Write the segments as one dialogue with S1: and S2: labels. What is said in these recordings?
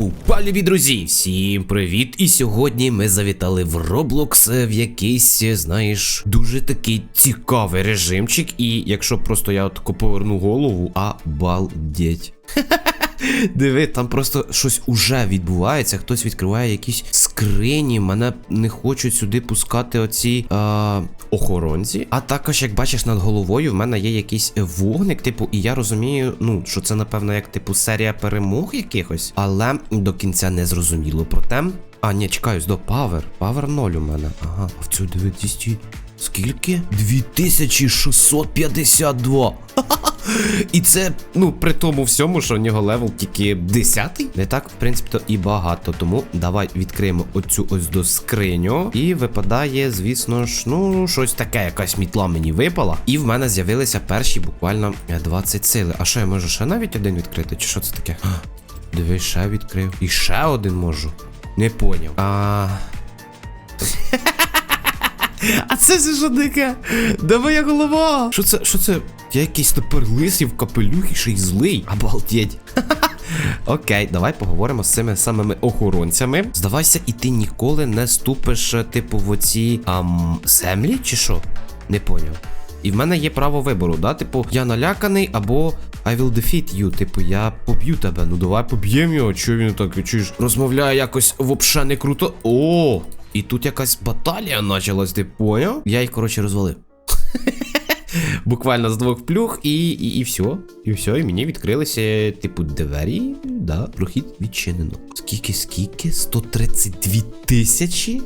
S1: Упа, любі друзі, всім привіт! І сьогодні ми завітали в Roblox е, в якийсь, е, знаєш, дуже такий цікавий режимчик. І якщо просто я тако поверну голову, обалдеть. Диви, там просто щось уже відбувається. Хтось відкриває якісь скрині. Мене не хочуть сюди пускати оці а, охоронці. А також, як бачиш, над головою в мене є якийсь вогник, типу, і я розумію, ну, що це, напевно, як типу серія перемог якихось, але до кінця не зрозуміло. Проте. А, ні, чекаюсь, до Power. Power 0 у мене. Ага, а в цю диви 200... Скільки? 2652. І це, ну, при тому всьому, що в нього левел тільки 10 Не так, в принципі, то і багато. Тому давай відкриємо оцю ось до скриню. І випадає, звісно ж, ну, щось таке, якась мітла мені випала. І в мене з'явилися перші буквально е, 20 сили. А що я можу ще навіть один відкрити? Чи що це таке? Дивись, ще відкрив. І ще один можу. Не поняв. А. А це ж що таке? Де моя голова? Що це? Що це? Я якийсь тепер лисий в капелюхі, ще й злий. Обалдеть. Окей, давай поговоримо з цими самими охоронцями. Здавайся, і ти ніколи не ступиш, е, типу, в оці ам, землі, чи що? Не поняв. І в мене є право вибору, да? Типу, я наляканий або I will defeat you. Типу, я поб'ю тебе. Ну давай поб'ємо його. Чого він так чуєш? Розмовляє якось вообще не круто. О! І тут якась баталія почалась, ти поняв? Я їх, коротше, розвалив. Буквально з двох плюх, і, і, і все. І все, і мені відкрилися, типу, двері. Да, прохід відчинено. Скільки, скільки? 132 тисячі?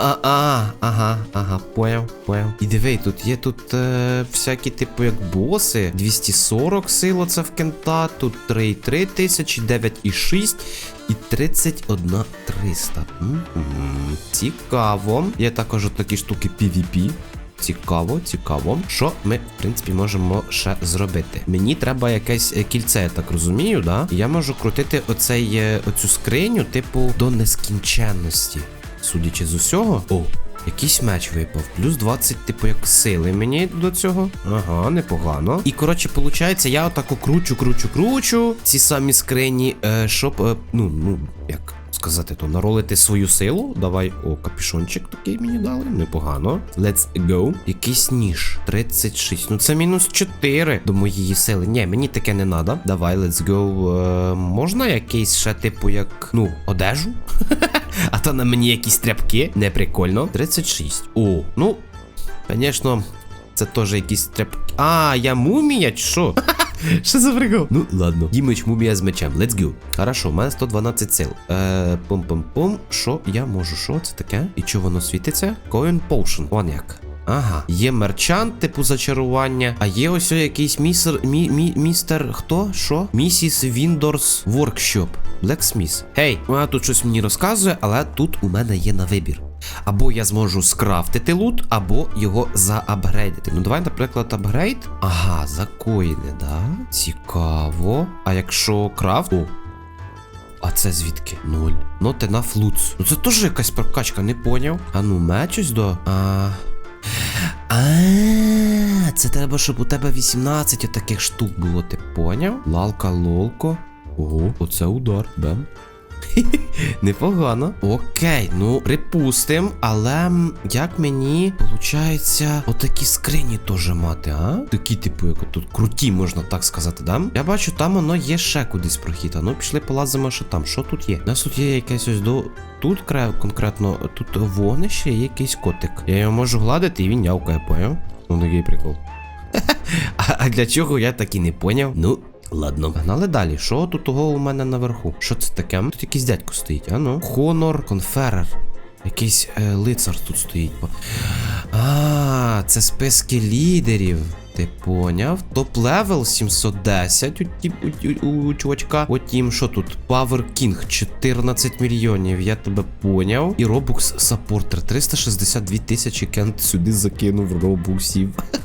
S1: А, а, ага, ага, поняв, поняв. І диви, тут є тут е, всякі, типу, як боси. 240 сила це в кента, тут 3,3 тисячі, 9,6 і 31 300. М-м, Цікаво. Є також такі штуки PvP. Цікаво, цікаво. Що ми, в принципі, можемо ще зробити? Мені треба якесь е, кільце, я так розумію, да? Я можу крутити оцей, е, оцю скриню, типу, до нескінченності. Судячи з усього. О, якийсь меч випав. Плюс 20, типу, як сили мені до цього. Ага, непогано. І коротше, виходить, я отако кручу, кручу, кручу. Ці самі скрині, е, щоб, ну, ну, як. Сказати, то наролити свою силу. Давай, о, капюшончик такий мені дали. Непогано. Let's go. Якийсь ніж. 36. Ну це мінус 4 до моєї сили. Ні, мені таке не треба. Давай, let's go. Е, можна якийсь ще, типу, як, ну, одежу? А то на мені якісь тряпки. Не прикольно. 36. О, ну, звісно, це теж якісь тряпки. А, я мумія, чи що? Що за прикол? Ну, ладно. Дімич мумія з мечем. Let's go. Хорошо, у мене 112 сил. Е, пум-пум-пум. Що я можу? Що це таке? І чого воно світиться? Coin Potion. Вон як. Ага, є мерчант, типу зачарування. А є ось якийсь місер. Мі, мі, містер. Хто? Що? Місіс Віндорс Workshop. Blacksmith. Гей, вона тут щось мені розказує, але тут у мене є на вибір. Або я зможу скрафтити лут, або його заапгрейдити. Ну, давай, наприклад, апгрейд. Ага, за коїни, да? Цікаво. А якщо крафт. О. А це звідки? Нуль. Not enough loots. Ну це теж якась прокачка, не поняв. А ну, меч ось до. А. А, це треба, щоб у тебе 18 отаких штук було, ти поняв? Лалка, лолко. Ого, оце удар. Бем. Непогано. Окей, ну припустим, але як мені виходить отакі скрині теж мати, а? Такі, типу, як тут круті, можна так сказати, да? Я бачу, там воно є ще кудись прохід. Ну пішли полазимо ще там. Що тут є? У нас тут є якесь ось до. Тут конкретно тут вогнище, є якийсь котик. Я його можу гладити і він нявкає, поняв? Ну такий прикол. А для чого я так і не поняв? Ну, ладно. Погнали далі. Що тут того у мене наверху? Що це таке? Тут якийсь дядько стоїть, а ну? Хонор Конферер. Якийсь е, лицар тут стоїть. А, це списки лідерів. Ти поняв? Топ-левел 710 у, ті- у, у, у чувачка. Потім, що тут? Power King 14 мільйонів. Я тебе поняв. І Robux Supporter 362 тисячі Кент сюди закинув робуксів.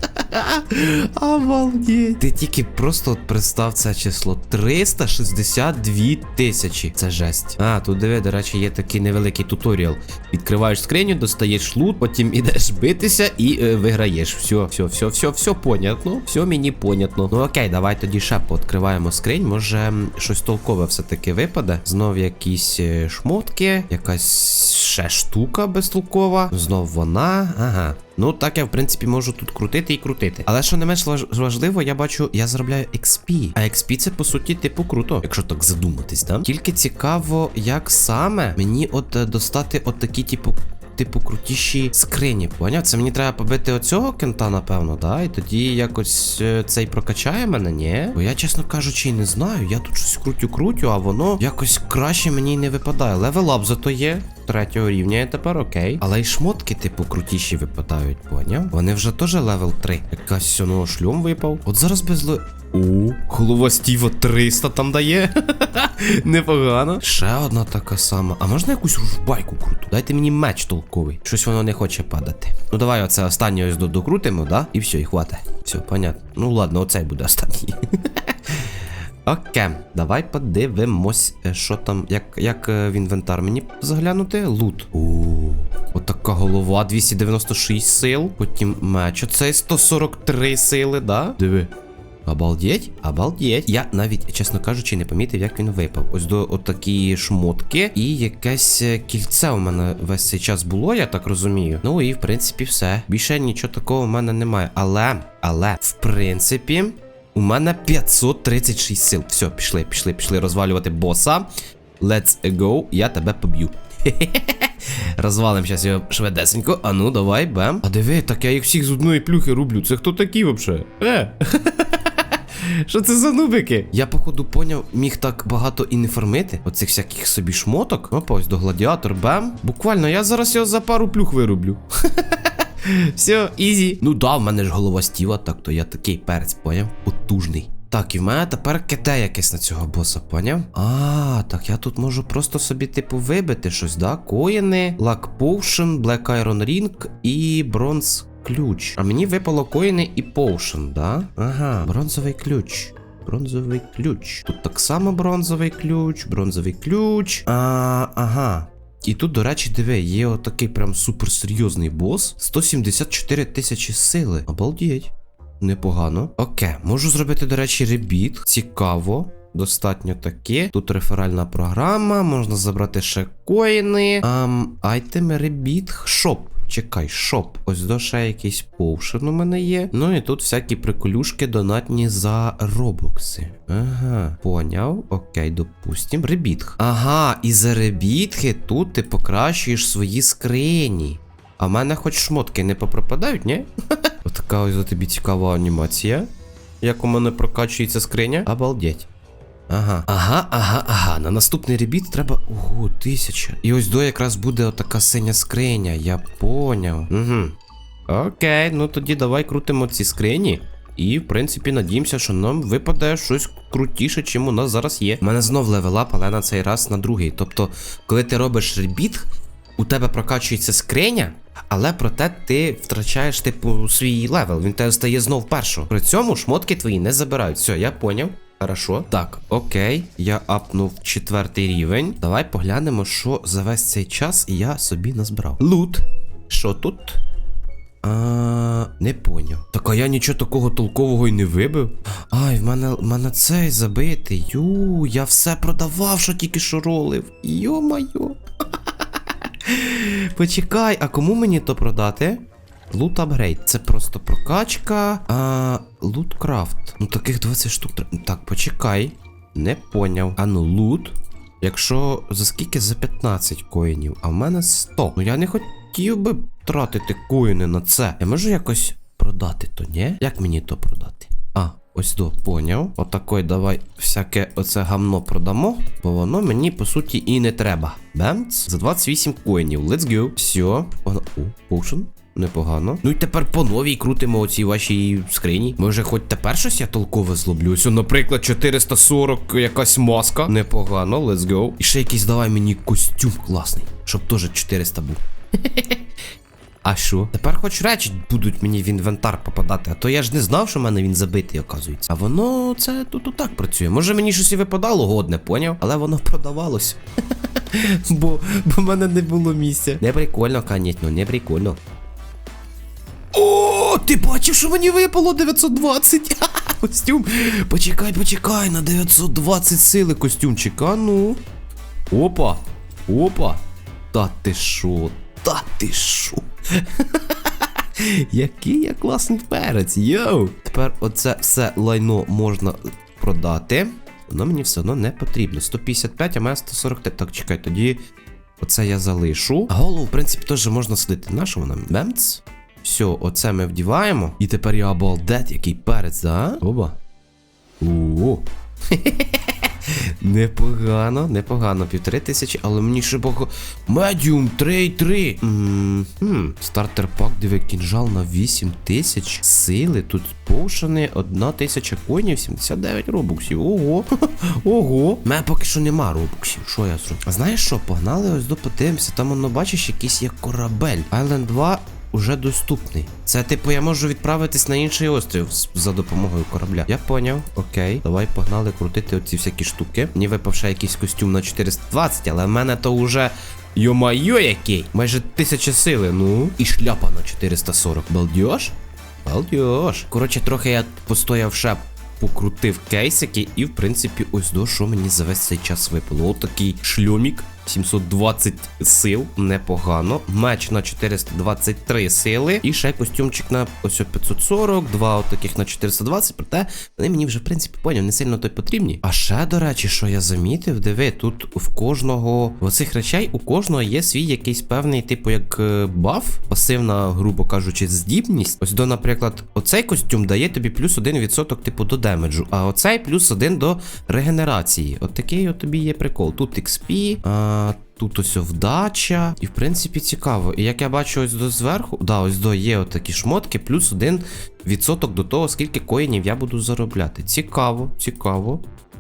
S1: Обалдеть. Ти тільки просто от представ це число 362 тисячі. Це жесть. А, тут диви, до речі, є такий невеликий туторіал. Відкриваєш скриню, достаєш лут, потім ідеш битися і е, виграєш. Все, все, все, все, все понятно. Все мені понятно. Ну окей, давай тоді ще пооткриваємо скринь. Може щось толкове все-таки випаде. Знов якісь е, шмотки, якась ще штука безтолкова. Знов вона. Ага. Ну, так я, в принципі, можу тут крутити і крутити. Але що не менш важливо, я бачу, я заробляю XP. А XP це по суті, типу, круто, якщо так задуматись, да? Тільки цікаво, як саме мені от е, достати от такі, типу. Типу крутіші скрині, поняв? Це мені треба побити оцього кента, напевно, да? І тоді якось е, цей прокачає мене, ні? Бо я, чесно кажучи, і не знаю. Я тут щось крутю-крутю, а воно якось краще мені не випадає. Левелап зато є. Третього рівня я тепер окей. Але й шмотки, типу, крутіші випадають, поняв? Вони вже теж левел 3. Якась ну, шлюм випав. От зараз без ле. О, голова Стіва 300 там дає. Непогано. Ще одна така сама. А можна якусь ружбайку круту? Дайте мені меч толковий. Щось воно не хоче падати. Ну давай оце останнє ось докрутимо, да? І все, і хватить. Все, понятно. Ну ладно, оцей буде останній. Окей, давай подивимось, е, що там, як, як е, в інвентар мені заглянути. Лут. О, отака голова, 296 сил. Потім меч. Оцей 143 сили, да? Диви. Обалдеть, обалдеть. Я навіть, чесно кажучи, не помітив, як він випав. Ось до отакі шмотки. І якесь е, кільце у мене весь цей час було, я так розумію. Ну і в принципі все. Більше нічого такого у мене немає. Але, але, в принципі. У мене 536 сил. Все, пішли, пішли, пішли розвалювати боса. Let's go, я тебе поб'ю. Розвалим зараз його швидесенько. А ну, давай, бем. А диви, так я їх всіх з одної плюхи рублю. Це хто такі взагалі? Е. Що це за нубики? Я, походу, поняв, міг так багато і не фармити. Оцих всяких собі шмоток. Опа, ось до гладіатор, бем. Буквально, я зараз його за пару плюх вирублю. Все, ізі. Ну да, в мене ж голова стіва, так то я такий перець, поняв? Потужний. Так, і в мене тепер киде якесь на цього боса, поняв? А, так я тут можу просто собі, типу, вибити щось, да? Коїни, лак поушен, Black Iron Ring і бронз ключ. А мені випало коїни і поушен, да? Ага, бронзовий ключ. Бронзовий ключ. Тут так само бронзовий ключ, бронзовий ключ. А, ага. І тут, до речі, диви, є отакий прям суперсерйозний бос. 174 тисячі сили. Обалдіть. Непогано. Окей, можу зробити, до речі, ребіт. Цікаво. Достатньо таке. Тут реферальна програма, можна забрати ще коїни. Ам, айтеми, ребіт, шоп. Чекай, шоп. Ось до ще якийсь поушен у мене є. Ну і тут всякі приколюшки донатні за робокси. Ага, поняв. Окей, допустим. Ребітх. Ага, і за ребітхи тут ти покращуєш свої скрині. А в мене хоч шмотки не попропадають, ні? Отака ось за тобі цікава анімація. Як у мене прокачується скриня. Обалдеть. Ага, ага, ага, ага. На наступний ребіт треба. Ого, тисяча. І ось до якраз буде отака синя скриня. Я поняв. Угу. Окей, ну тоді давай крутимо ці скрині. І, в принципі, надіємося, що нам випаде щось крутіше, чим у нас зараз є. У мене знов левелап, але на цей раз на другий. Тобто, коли ти робиш ребіт, у тебе прокачується скриня, але проте ти втрачаєш, типу, свій левел. Він тебе стає знов першого. При цьому шмотки твої не забирають. Все, я поняв. Хорошо. Так, окей, я апнув четвертий рівень. Давай поглянемо, що за весь цей час я собі назбирав. Лут. Що тут? А, не поняв. Так а я нічого такого толкового й не вибив. Ай, в мене, в мене цей забитий. Ю, я все продавав, що тільки що ролив. Йо-майо. Почекай, а кому мені то продати? Лут апгрейд. Це просто прокачка. А, луткрафт. Ну таких 20 штук. Так, почекай. Не поняв. А ну, лут. Якщо за скільки? За 15 коїнів, а в мене 100. Ну я не хотів би тратити коїни на це. Я можу якось продати то, ні? Як мені то продати? А, ось до, поняв. Отакой давай всяке оце гамно продамо, бо воно мені по суті і не треба. Бемц. За 28 коїнів. Let's go. Все. О, поушен. Непогано. Ну і тепер по новій крутимо оці ваші скрині. Може, хоч тепер щось я толкове злоблю. Ось, наприклад, 440 якась маска. Непогано, let's go. І ще якийсь давай мені костюм класний, щоб теж 400 був. А що? Тепер хоч речі будуть мені в інвентар попадати, а то я ж не знав, що в мене він забитий, оказується. А воно це тут отак працює. Може мені щось і випадало годне, поняв? Але воно продавалось. бо, в мене не було місця. Не прикольно, звісно, не прикольно. О, ти бачив, що мені випало 920? Костюм. Почекай, почекай, на 920 сили костюмчик, а ну. Опа. Опа. Та ти шо? Та ти шо? Який я класний перець, йоу! Тепер оце все лайно можна продати. Воно мені все одно не потрібно. 155, а мене 143. Так, чекай, тоді оце я залишу. А голову, в принципі, теж можна слити. На що вона? Бемц? Все, оце ми вдіваємо. І тепер я обалдеть, який перець, да? Оба. О. Непогано, непогано. Півтори тисячі, але мені ще бого. Медіум 3,3. Мгм. Стартер пак, диви, кінжал на 8 тисяч. Сили. Тут поушени, 1 тисяча коїнів, 79 робоксів. Ого. Ого. У мене поки що нема робоксів. Що я зроблю? А знаєш що? Погнали ось до подивимося. Там воно бачиш, якийсь є корабель. Island 2 уже доступний. Це типу я можу відправитись на інший острів за допомогою корабля. Я поняв. Окей, давай погнали крутити оці всякі штуки. Мені випав ще якийсь костюм на 420, але в мене то вже. Йо-майо який! Майже тисяча сили, ну. І шляпа на 440. Балдьош? Балдьош. Коротше, трохи я постояв ще. Покрутив кейсики, і в принципі, ось до що мені за весь цей час випало. Отакий шльомік. 720 сил, непогано. Меч на 423 сили. І ще костюмчик на ось 540, два отаких на 420. Проте вони мені вже, в принципі, поняв, не сильно то й потрібні. А ще, до речі, що я замітив, диви, тут в кожного в оцих речей у кожного є свій якийсь певний, типу, як е, баф, пасивна, грубо кажучи, здібність. Ось до, наприклад, оцей костюм дає тобі плюс 1% типу до демеджу, а оцей плюс 1 до регенерації. От такий от тобі є прикол. Тут XP, а, тут ось вдача. І в принципі цікаво. І як я бачу, ось до зверху, да, ось до є отакі шмотки, плюс 1 відсоток до того, скільки коїнів я буду заробляти. Цікаво, цікаво.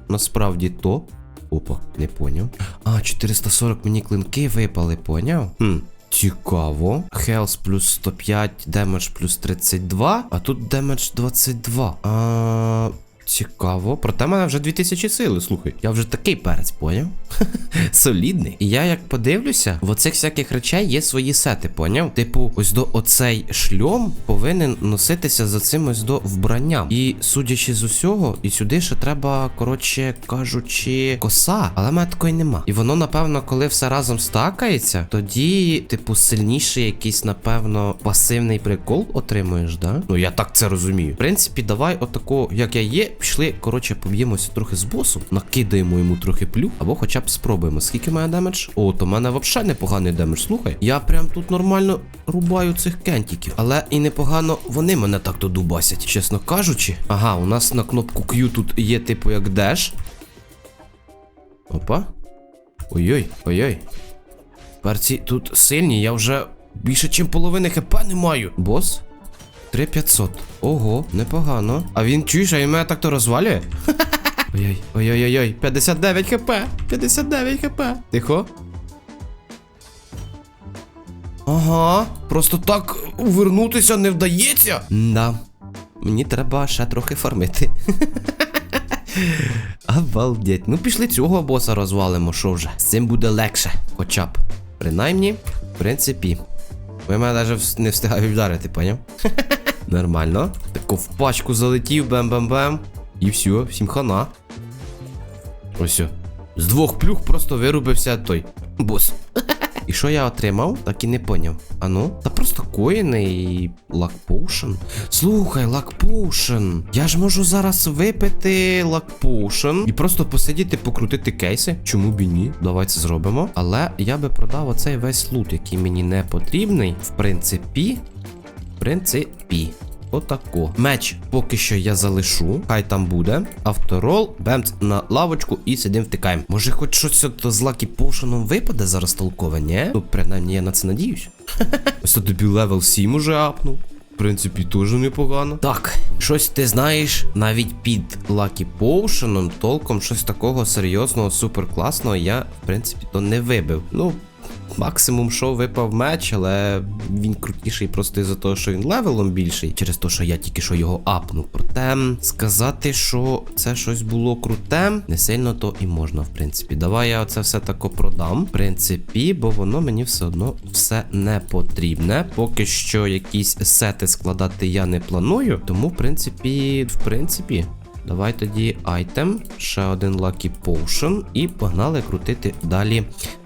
S1: Насправді то. Опа, не поняв. А, 440 мені клинки випали, поняв? Хм. Цікаво. Health плюс 105, демедж плюс 32, а тут демедж 22. А, цікаво. Проте мене вже 2000 сили, слухай. Я вже такий перець, поняв? Солідний. І я як подивлюся, в оцих всяких речей є свої сети, поняв? Типу, ось до оцей шльом повинен носитися за цим ось до вбранням. І судячи з усього, і сюди ще треба, коротше кажучи, коса, але мене такої нема. І воно, напевно, коли все разом стакається, тоді, типу, сильніший якийсь, напевно, пасивний прикол отримуєш, да? Ну я так це розумію. В принципі, давай отако, як я є, пішли, коротше, поб'ємося трохи з босом, накидаємо йому трохи плю, або хоча б спробуємо. Скільки має демедж? О, то в мене взагалі непоганий демедж. Слухай, я прям тут нормально рубаю цих кентіків. Але і непогано вони мене так то дубасять, чесно кажучи. Ага, у нас на кнопку Q тут є, типу, як деш. Опа. Ой-ой, ой-ой. Перці тут сильні, я вже більше, ніж половини хп не маю. Бос? 3500. Ого, непогано. А він чуєш, а він мене так то розвалює? Ой-ой, ой-ой-ой, 59 хп. 59 хп. Тихо. Ага, просто так увернутися не вдається. Да. Мені треба ще трохи фармити. Обалдеть. Ну пішли цього боса розвалимо, що вже. З цим буде легше. Хоча б. Принаймні, в принципі. Ви мене навіть не встигають вдарити, поняв? Нормально. Тако в пачку залетів, бем-бем-бем. І все, всім хана. Ось. о. З двох плюх просто вирубився той бос. І що я отримав? Так і не поняв. А ну? Та просто коїни і лакпоушен. Слухай, лакпоушен. Я ж можу зараз випити лакпоушен і просто посидіти, покрутити кейси. Чому б і ні? Давай це зробимо. Але я би продав оцей весь лут, який мені не потрібний. В принципі. Принципі. Отако. Меч поки що я залишу, хай там буде. Авторол, бемц на лавочку і сидим втикаємо. Може, хоч щось з Лакі Поушеном випаде зараз толкове, ні? Ну, принаймні я на це надіюсь. Ось тобі левел 7 уже апнув. В принципі, теж непогано. Так, щось ти знаєш, навіть під Лакі Поушеном толком щось такого серйозного, суперкласного я, в принципі, то не вибив. Ну, максимум, що випав меч, але він крутіший просто із-за того, що він левелом більший, через те, що я тільки що його апнув. Проте сказати, що це щось було круте, не сильно то і можна, в принципі. Давай я це все тако продам, в принципі, бо воно мені все одно все не потрібне. Поки що якісь сети складати я не планую. Тому, в принципі, в принципі. Давай тоді айтем, ще один Lucky Potion і погнали крутити далі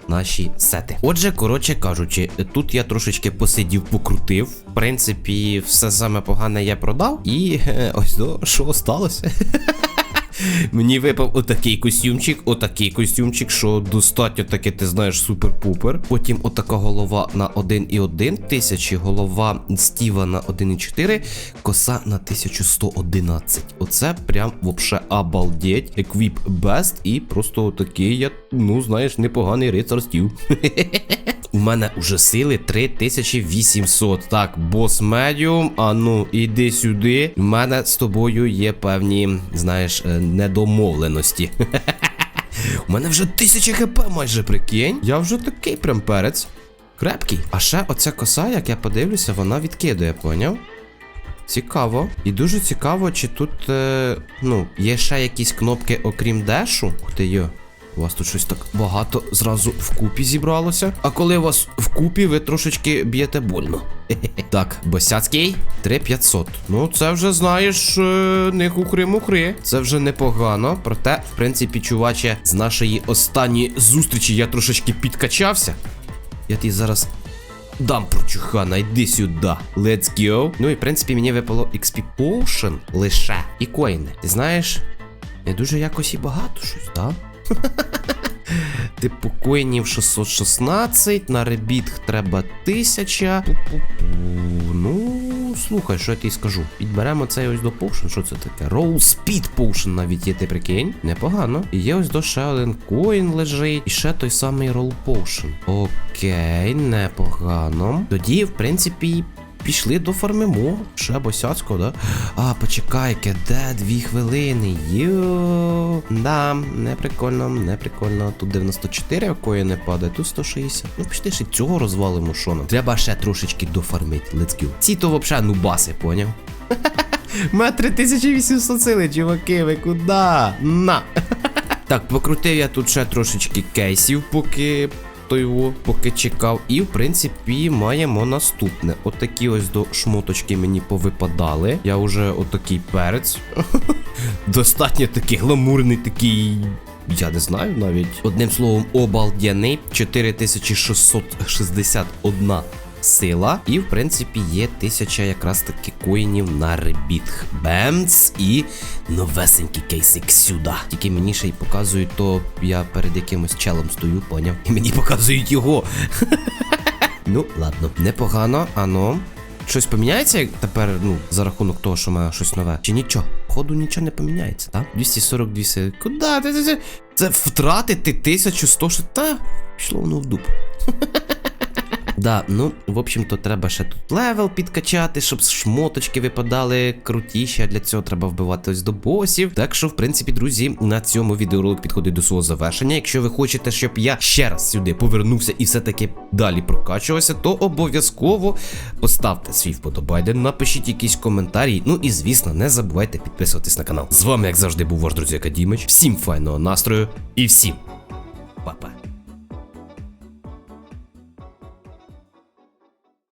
S1: наші сети. Отже, коротше кажучи, тут я трошечки посидів, покрутив. В принципі, все саме погане я продав. І е, ось до що сталося. Мені випав отакий костюмчик, отакий костюмчик, що достатньо таки, ти знаєш, супер-пупер. Потім отака голова на 1,1 тисячі, голова Стіва на 1,4, коса на 1111. Оце прям вообще обалдеть. Еквіп Best і просто отакий я, ну знаєш, непоганий рицар Стів. У мене уже сили 3800. Так, бос медіум. А ну, іди сюди. У мене з тобою є певні, знаєш, е, недомовленості. У мене вже 1000 хп майже прикинь. Я вже такий прям перець. Крепкий. А ще оця коса, як я подивлюся, вона відкидує, поняв? Цікаво. І дуже цікаво, чи тут, е, ну, є ще якісь кнопки, окрім дешу. Ух ти йо. У вас тут щось так багато зразу вкупі зібралося. А коли у вас вкупі, ви трошечки б'єте больно. Так, босяцький 3500. Ну, це вже знаєш, е, не хухри-мухри. Це вже непогано. Проте, в принципі, чуваче, з нашої останньої зустрічі я трошечки підкачався. Я тобі зараз дам прочухана, йди сюди. Let's go. Ну і в принципі мені випало XP Potion лише і коїни. Ти знаєш, не дуже якось і багато щось, так? Типу коїнів 616, на ребітг треба 1000. Пу-пу-пу. Ну, слухай, що я тобі скажу. Підберемо цей ось до Potion. Що це таке? Roll Speed Potion навіть є, ти прикинь. Непогано. І є ось до ще один коін лежить. І ще той самий Roll Potion. Окей, непогано. Тоді, в принципі. Пішли до фармимо. Ще босяцько, да? А, почекай-ка, де дві хвилини. Йо. Да, не прикольно, не прикольно. Тут 94 кої не падає, тут 160. Ну, пішли ще цього розвалимо, що нам. Треба ще трошечки дофармити. Let's go. Ці то взагалі нубаси, поняв? Ма 3800 сили, чуваки, ви куди? На! Так, покрутив я тут ще трошечки кейсів, поки той його поки чекав. І, в принципі, маємо наступне. Отакі ось до шмоточки мені повипадали. Я вже отакий перець. Достатньо такий гламурний, такий. Я не знаю навіть. Одним словом, обалдяний. 4661 сила. І, в принципі, є тисяча якраз таки коїнів на ребітг. Бемц і новесенький кейсик сюди. Тільки мені ще й показують, то я перед якимось челом стою, поняв. І мені показують його. Ну, ладно, непогано, ано. Щось поміняється тепер, ну, за рахунок того, що має щось нове? Чи нічого? Ходу нічого не поміняється, так? 242 сили. Куди? Це, це, це, це втратити 1100 Та пішло воно в дуб. Да, ну, в общем-то, треба ще тут левел підкачати, щоб шмоточки випадали крутіші, а для цього треба вбивати ось до босів. Так що, в принципі, друзі, на цьому відеоролик підходить до свого завершення. Якщо ви хочете, щоб я ще раз сюди повернувся і все-таки далі прокачувався, то обов'язково поставте свій вподобайден, напишіть якісь коментарі. Ну і звісно, не забувайте підписуватись на канал. З вами, як завжди, був ваш друзі Акадімич. Всім файного настрою і всім па-па.